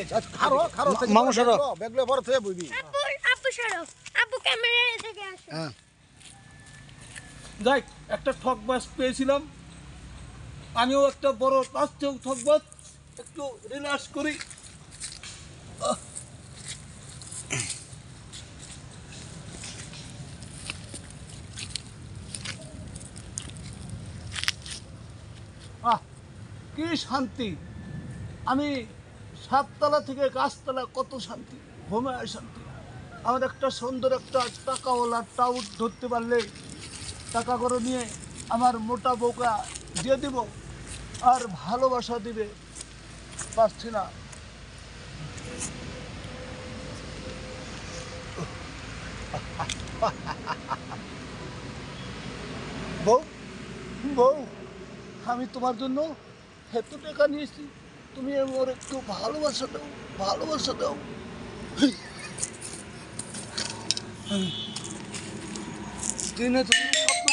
আচ্ছা, খারো খারো মামু সরো। বেগলে বড় থেকে বুঝবি আপু আপু সরো। আপু ক্যামেরা থেকে আসো। হ্যাঁ। যাই একটা ঠকবাজ পেয়েছিলাম। আমিও একটা বড় ঠকবাজ একটু রিল্যাক্স করি। আহ কি শান্তি। আমি সাততলা থেকে গাছতলা কত শান্তি, ঘুমায় শান্তি। আমার একটা সুন্দর একটা টাকাওয়ালা টাউট ধরতে পারলে টাকা করে নিয়ে আমার মোটা বউকা দিয়ে দিব আর ভালোবাসা দিবে পারছি না। বউ বউ, আমি তোমার জন্য এত টাকা নিয়েছি। তুমি আমার একটু ভালোবাসা দাও ভালোবাসা দাও। তুই তুমি হ্যাঁ? স্বপ্ন